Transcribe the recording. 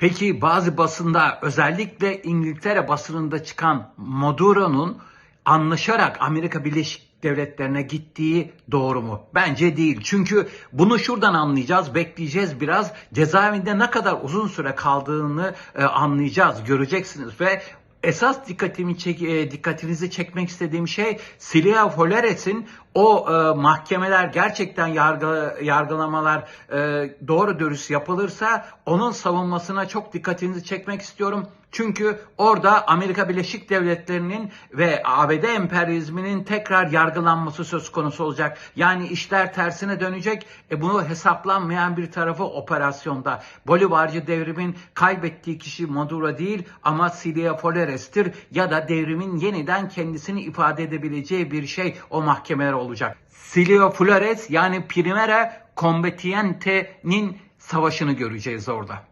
Peki bazı basında özellikle İngiltere basınında çıkan Maduro'nun anlaşarak Amerika Birleşik Devletleri'ne gittiği doğru mu? Bence değil. Çünkü bunu şuradan anlayacağız, bekleyeceğiz biraz. Cezaevinde ne kadar uzun süre kaldığını e, anlayacağız, göreceksiniz ve esas dikkatimi çek, e, dikkatinizi çekmek istediğim şey Silvia Foleres'in o e, mahkemeler gerçekten yargı, yargılamalar e, doğru dürüst yapılırsa onun savunmasına çok dikkatinizi çekmek istiyorum. Çünkü orada Amerika Birleşik Devletleri'nin ve ABD emperyalizminin tekrar yargılanması söz konusu olacak. Yani işler tersine dönecek. E bunu hesaplanmayan bir tarafı operasyonda. Bolivarcı devrimin kaybettiği kişi Maduro değil ama Silvia Foleres'tir ya da devrimin yeniden kendisini ifade edebileceği bir şey o mahkemeler olacak. Silvia Flores yani Primera Combatiente'nin savaşını göreceğiz orada.